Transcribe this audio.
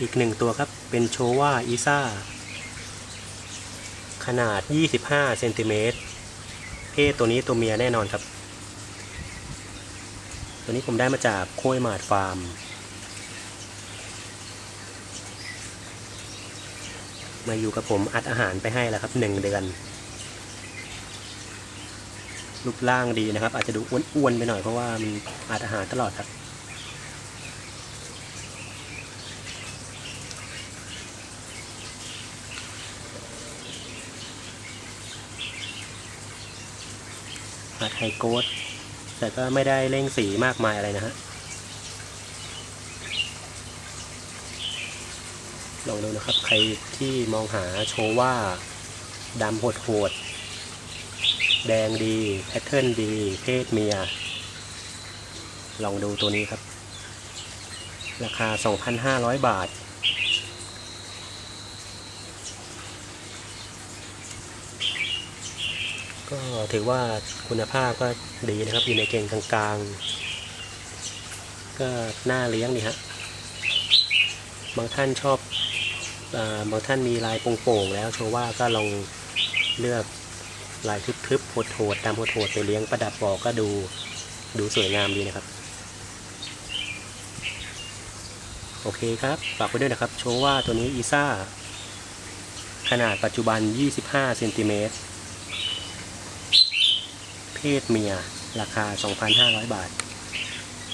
อีกหนึ่งตัวครับเป็นโชว่าอีซ่า ขนาด 25เซนติเมตรเพศตัวนี้ตัวเมียแน่นอนครับ ตัวนี้ผมได้มาจากโค้ยหมาดฟาร์ม มาอยู่กับผมอัดอาหารไปให้แล้วครับหนึ่งเดือน รูปร่างดีนะครับ อาจจะดูอ้วนๆไปหน่อยเพราะว่ามันอัดอาหารตลอดครับ อัดไฮโกดแต่ก็ไม่ได้เร่งสีมากมายอะไรนะฮะลองดูนะครับ ใครที่มองหาโชว่าดำโหดโหดๆแดงดีแพทเทิร์นดี เพศเมีย ลองดูตัวนี้ครับ ราคา 2,500 บาท ก็ถือว่าคุณภาพก็ดีนะครับ อยู่ในเกณฑ์กลางๆ ก็น่าเลี้ยงดีฮะบางท่านชอบอบางท่านมีลายโป่งๆแล้วโชว์ว่าก็ลองเลือกลายทึบๆโหดๆตามโหดๆไปเลี้ยงประดับบอกก็ดูดูสวยงามดีนะครับ โอเคครับ ฝากไว้ด้วยนะครับ โชว์ว่าตัวนี้อีซ่า ขนาดปัจจุบัน 25เซนติเมตร เพศเมีย ราคา 2,500 บาท